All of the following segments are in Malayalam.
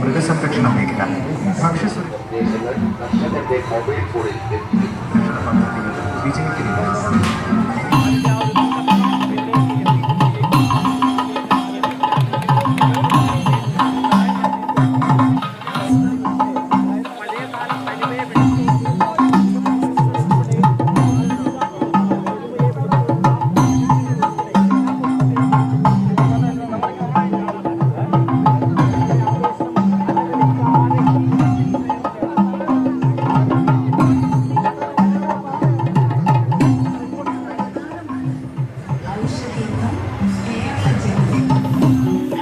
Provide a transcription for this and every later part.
മൃഗസംരക്ഷണ മേഖല. ഭക്ഷ്യസുരക്ഷ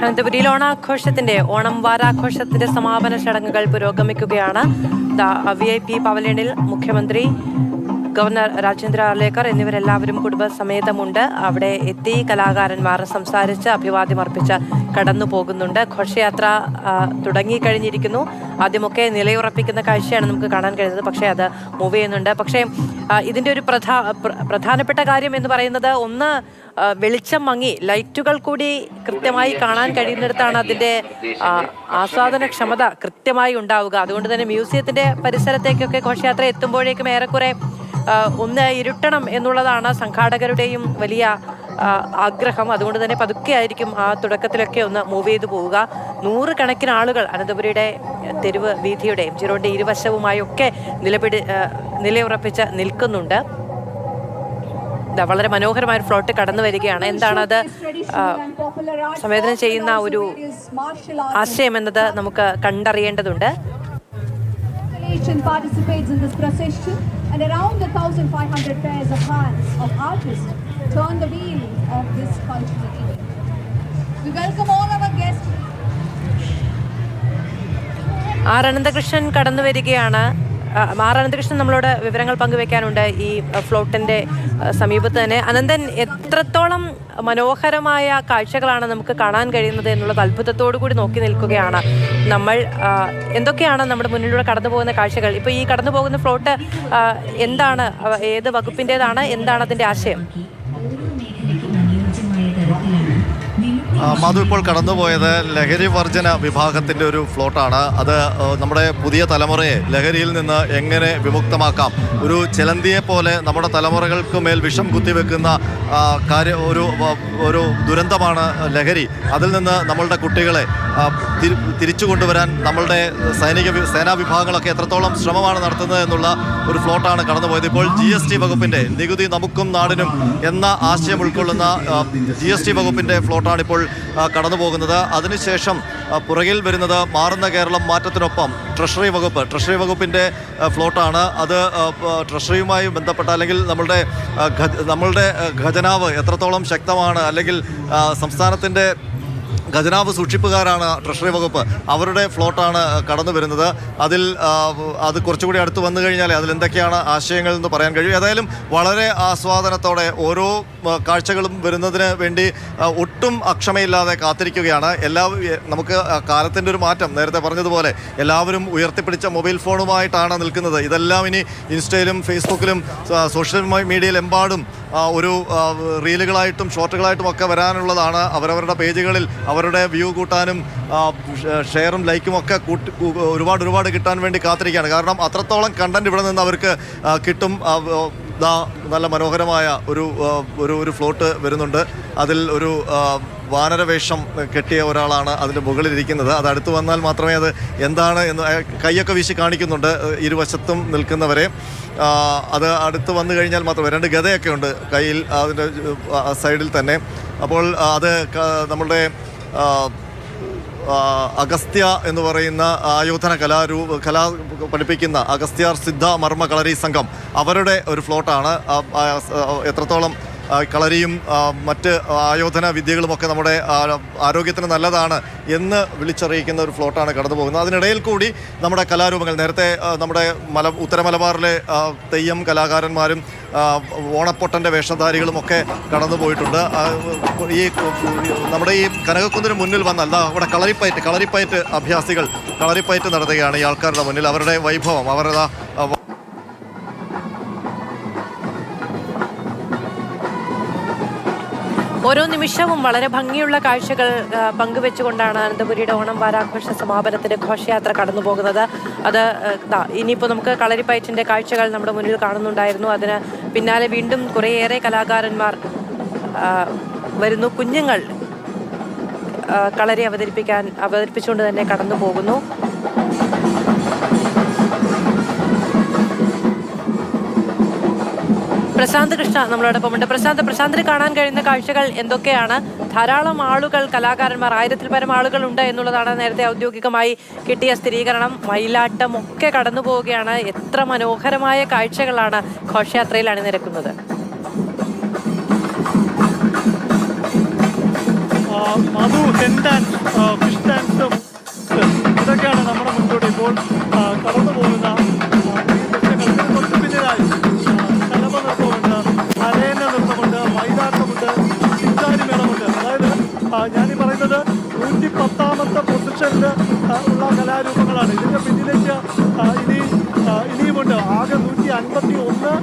അനന്തപുരിയിൽ ഓണാഘോഷത്തിന്റെ ഓണം വാരാഘോഷത്തിന്റെ സമാപന ചടങ്ങുകൾ പുരോഗമിക്കുകയാണ്. വി ഐ പി പവലിയനിൽ മുഖ്യമന്ത്രി ഗവർണർ രാജേന്ദ്ര അർലേക്കർ എന്നിവരെല്ലാവരും കുടുംബസമേതമുണ്ട്. അവിടെ എത്തി കലാകാരന്മാർ സംസാരിച്ച് അഭിവാദ്യം അർപ്പിച്ച് കടന്നു പോകുന്നുണ്ട്. ഘോഷയാത്ര തുടങ്ങിക്കഴിഞ്ഞിരിക്കുന്നു. ആദ്യമൊക്കെ നിലയുറപ്പിക്കുന്ന കാഴ്ചയാണ് നമുക്ക് കാണാൻ കഴിയുന്നത് പക്ഷേ അത് മൂവ് ചെയ്യുന്നുണ്ട്. പക്ഷേ ഇതിന്റെ ഒരു പ്രധാ പ്രധാനപ്പെട്ട കാര്യം എന്ന് പറയുന്നത് ഒന്ന് വെളിച്ചം മങ്ങി ലൈറ്റുകൾ കൂടി കൃത്യമായി കാണാൻ കഴിയുന്നിടത്താണ് അതിന്റെ ആസ്വാദനക്ഷമത കൃത്യമായി ഉണ്ടാവുക. അതുകൊണ്ട് തന്നെ മ്യൂസിയത്തിന്റെ പരിസരത്തേക്കൊക്കെ ഘോഷയാത്ര എത്തുമ്പോഴേക്കും ഏറെക്കുറെ ഒന്ന് ഇരുട്ടണം എന്നുള്ളതാണ് സംഘാടകരുടെയും വലിയ ആഗ്രഹം. അതുകൊണ്ട് തന്നെ പതുക്കെ ആയിരിക്കും ആ തുടക്കത്തിലൊക്കെ ഒന്ന് മൂവ് ചെയ്തു പോവുക. നൂറുകണക്കിന് ആളുകൾ അനന്തപുരിയുടെ തെരുവ് ജി റോഡിന്റെ ഇരുവശവുമായി ഒക്കെ നിലപിടി നിലയുറപ്പിച്ച് നിൽക്കുന്നുണ്ട്. വളരെ മനോഹരമായ ഫ്ലോട്ട് കടന്നു വരികയാണ്. എന്താണ് അത് ആ, സംവേദനം ചെയ്യുന്ന ഒരു ആശയം എന്നത് നമുക്ക് കണ്ടറിയേണ്ടതുണ്ട്. And around the 1,500 pairs of hands of artists turn the wheel of this cultural event. We welcome all our guests R Ananthakrishnan കടന്നു വരികയാണ് ആർ അനന്തകൃഷ്ണൻ നമ്മളോട് വിവരങ്ങൾ പങ്കുവെക്കാനുണ്ട് ഈ ഫ്ലോട്ടിന്റെ സമീപത്ത് തന്നെ. അനന്തൻ എത്രത്തോളം മനോഹരമായ കാഴ്ചകളാണ് നമുക്ക് കാണാൻ കഴിയുന്നത് എന്നുള്ളത് അത്ഭുതത്തോടു കൂടി നോക്കി നിൽക്കുകയാണ് നമ്മൾ. എന്തൊക്കെയാണ് നമ്മുടെ മുന്നിലൂടെ കടന്നു പോകുന്ന കാഴ്ചകൾ? ഇപ്പോൾ ഈ കടന്നു പോകുന്ന ഫ്ലോട്ട് എന്താണ്? ഏത് വകുപ്പിന്റെതാണ് എന്താണ് അതിന്റെ ആശയം? മധു ഇപ്പോൾ കടന്നുപോയത് ലഹരി വർജന വിഭാഗത്തിന്റെ ഒരു ഫ്ലോട്ടാണ്. അത് നമ്മുടെ പുതിയ തലമുറയെ ലഹരിയിൽ നിന്ന് എങ്ങനെ വിമുക്തമാക്കാം? ഒരു ചിലന്തിയെ പോലെ നമ്മുടെ തലമുറകൾക്ക് മേൽ വിഷം കുത്തിവെക്കുന്ന കാര്യ ഒരു ഒരു ദുരന്തമാണ് ലഹരി. അതിൽ നിന്ന് നമ്മളുടെ കുട്ടികളെ തിരിച്ചു കൊണ്ടുവരാൻ നമ്മളുടെ സൈനിക സേനാ വിഭാഗങ്ങളൊക്കെ എത്രത്തോളം ശ്രമമാണ് നടത്തുന്നത് എന്നുള്ള ഒരു ഫ്ലോട്ടാണ് കടന്നുപോയത്. ഇപ്പോൾ ജി എസ് ടി വകുപ്പിന്റെ നികുതി നമുക്കും നാടിനും എന്ന ആശയം ഉൾക്കൊള്ളുന്ന ജി എസ് ടി വകുപ്പിന്റെ ഫ്ലോട്ടാണ് ഇപ്പോൾ കടന്നുപോകുന്നത്. കടന്നു പോകുന്നത് അതിനുശേഷം പുറകിൽ വരുന്നത് മാറുന്ന കേരളം മാറ്റത്തിനൊപ്പം ട്രഷറി വകുപ്പ്. ട്രഷറി വകുപ്പിന്റെ ഫ്ലോട്ടാണ്. അത് ട്രഷറിയുമായി ബന്ധപ്പെട്ട അല്ലെങ്കിൽ നമ്മളുടെ നമ്മളുടെ ഖജനാവ് എത്രത്തോളം ശക്തമാണ് അല്ലെങ്കിൽ സംസ്ഥാനത്തിന്റെ ഖജനാവ് സൂക്ഷിപ്പുകാരാണ് ട്രഷറി വകുപ്പ്. അവരുടെ ഫ്ലോട്ടാണ് കടന്നു വരുന്നത്. അതിൽ അത് കുറച്ചുകൂടി അടുത്ത് വന്നു കഴിഞ്ഞാൽ അതിൽ എന്തൊക്കെയാണ് ആശയങ്ങൾ എന്ന് പറയാൻ കഴിയും. ഏതായാലും വളരെ ആസ്വാദനത്തോടെ ഓരോ കാഴ്ചകളും വരുന്നതിന് വേണ്ടി ഒട്ടും അക്ഷമയില്ലാതെ കാത്തിരിക്കുകയാണ്. എല്ലാ നമുക്ക് കാലത്തിന്റെ ഒരു മാറ്റം നേരത്തെ പറഞ്ഞതുപോലെ എല്ലാവരും ഉയർത്തിപ്പിടിച്ച മൊബൈൽ ഫോണുമായിട്ടാണ് നിൽക്കുന്നത്. ഇതെല്ലാം ഇനി ഇൻസ്റ്റയിലും ഫേസ്ബുക്കിലും സോഷ്യൽ മീഡിയയിലെമ്പാടും ഒരു റീലുകളായിട്ടും ഷോർട്ടുകളായിട്ടും ഒക്കെ വരാനുള്ളതാണ്. അവരവരുടെ പേജുകളിൽ അവരുടെ വ്യൂ കൂട്ടാനും ഷെയറും ലൈക്കും ഒക്കെ കൂട്ടി ഒരുപാട് ഒരുപാട് കിട്ടാൻ വേണ്ടി കാത്തിരിക്കുകയാണ്. കാരണം അത്രത്തോളം കണ്ടന്റ് ഇവിടെ നിന്ന് അവർക്ക് കിട്ടും. ദാ നല്ല മനോഹരമായ ഒരു ഒരു ഒരു ഫ്ലോട്ട് വരുന്നുണ്ട്. അതിൽ ഒരു വാനരവേഷം കെട്ടിയ ഒരാളാണ് അതിന്റെ മുകളിലിരിക്കുന്നത്. അത് അടുത്ത് വന്നാൽ മാത്രമേ അത് എന്താണ് എന്ന് കൈയൊക്കെ വീശി കാണിക്കുന്നുണ്ട് ഇരുവശത്തും നിൽക്കുന്നവരെ. അത് അടുത്ത് വന്നു കഴിഞ്ഞാൽ മാത്രമേ രണ്ട് ഗതയൊക്കെ ഉണ്ട് കയ്യിൽ അതിന്റെ സൈഡിൽ തന്നെ. അപ്പോൾ അത് നമ്മളുടെ അഗസ്ത്യ എന്ന് പറയുന്ന ആയോധന കലാരൂ കലാ പഠിപ്പിക്കുന്ന അഗസ്ത്യാർ സിദ്ധ മർമ്മ കളരി സംഘം അവരുടെ ഒരു ഫ്ലോട്ടാണ്. എത്രത്തോളം കളരിയും മറ്റ് ആയോധന വിദ്യകളുമൊക്കെ നമ്മുടെ ആരോഗ്യത്തിന് നല്ലതാണ് എന്ന് വിളിച്ചറിയിക്കുന്ന ഒരു ഫ്ലോട്ടാണ് കടന്നു പോകുന്നത് അതിനിടയിൽ കൂടി നമ്മുടെ കലാരൂപങ്ങൾ നേരത്തെ നമ്മുടെ മല ഉത്തരമലബാറിലെ തെയ്യം കലാകാരന്മാരും ഓണപ്പൊട്ടന്റെ വേഷധാരികളുമൊക്കെ കടന്നു പോയിട്ടുണ്ട് ഈ നമ്മുടെ ഈ കനകക്കുന്നിന് മുന്നിൽ വന്നാൽ ദാ അവിടെ കളരിപ്പയറ്റ് കളരിപ്പയറ്റ് അഭ്യാസികൾ കളരിപ്പയറ്റ് നടത്തുകയാണ് ഈ ആൾക്കാരുടെ മുന്നിൽ. അവരുടെ വൈഭവം അവരുടെ ഓരോ നിമിഷവും വളരെ ഭംഗിയുള്ള കാഴ്ചകൾ പങ്കുവെച്ചുകൊണ്ടാണ് അനന്തപുരിയുടെ ഓണം വാരാഘോഷ സമാപനത്തിന്റെ ഘോഷയാത്ര കടന്നു പോകുന്നത് അത് ഇനിയിപ്പോൾ നമുക്ക് കളരിപ്പയറ്റിന്റെ കാഴ്ചകൾ നമ്മുടെ മുന്നിൽ കാണുന്നുണ്ടായിരുന്നു. അതിന് പിന്നാലെ വീണ്ടും കുറേയേറെ കലാകാരന്മാർ വരുന്നു. കുഞ്ഞുങ്ങൾ കളരി അവതരിപ്പിക്കാൻ അവതരിപ്പിച്ചുകൊണ്ട് തന്നെ കടന്നു പോകുന്നു പ്രശാന്ത് കൃഷ്ണ നമ്മളോടൊപ്പം ഉണ്ട്. പ്രശാന്ത് പ്രശാന്തിന് കാണാൻ കഴിയുന്ന കാഴ്ചകൾ എന്തൊക്കെയാണ്? ധാരാളം ആളുകൾ കലാകാരന്മാർ ആയിരത്തിൽ പരം ആളുകൾ ഉണ്ട് എന്നുള്ളതാണ് നേരത്തെ ഔദ്യോഗികമായി കിട്ടിയ സ്ഥിരീകരണം. മയിലാട്ടം ഒക്കെ കടന്നു പോവുകയാണ്. എത്ര മനോഹരമായ കാഴ്ചകളാണ് ഘോഷയാത്രയിൽ അണിനിരക്കുന്നത്. ഇതൊക്കെയാണ് നമ്മുടെ മുന്നോട്ട് ഇപ്പോൾ കടന്നു പോകുന്ന നൂറ്റി പത്താമത്തെ പൊസിഷനിൽ ഉള്ള കലാരൂപങ്ങളാണ്. ഇതിന്റെ പിന്നിലേക്ക് ഇനി ഇനിയുമുണ്ട്. ആകെ നൂറ്റി അൻപത്തി ഒന്ന്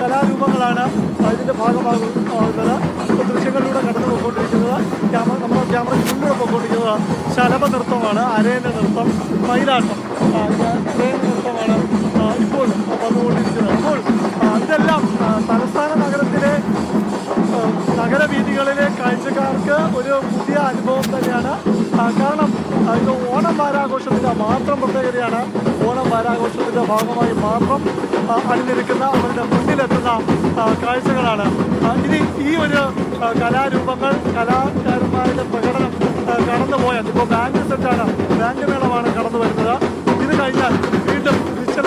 കലാരൂപങ്ങളാണ് ഇതിന്റെ ഭാഗമാകുന്നത് ഇപ്പോൾ ദൃശ്യങ്ങളിലൂടെ കടന്നു പോയിക്കൊണ്ടിരിക്കുന്നത്. ക്യാമറ നമ്മുടെ ക്യാമറ മുന്നിലൂടെ പോയിക്കൊണ്ടിരിക്കുന്നത് ശലഭ നൃത്തമാണ് അരേന്റെ നൃത്തം മൈലാട്ടം അരേന്റെ നൃത്തമാണ് ഇപ്പോഴും വന്നുകൊണ്ടിരിക്കുന്നത്. മാത്രം പ്രത്യേകതയാണ് ഓണം വാരാഘോഷത്തിന്റെ ഭാഗമായി മാത്രം അണിനിരക്കുന്ന അവരുടെ മുന്നിലെത്തുന്ന കാഴ്ചകളാണ്. ഇനി ഈ ഒരു കലാരൂപങ്ങൾ കലാകാരന്മാരുടെ പ്രകടനം കടന്നുപോയാൽ ഇപ്പോൾ ബാങ്ക് സെറ്റാണ് ബാങ്ക് മേളമാണ് കടന്നു വരുന്നത്. ഇത് കഴിഞ്ഞാൽ വീണ്ടും നിശ്ചല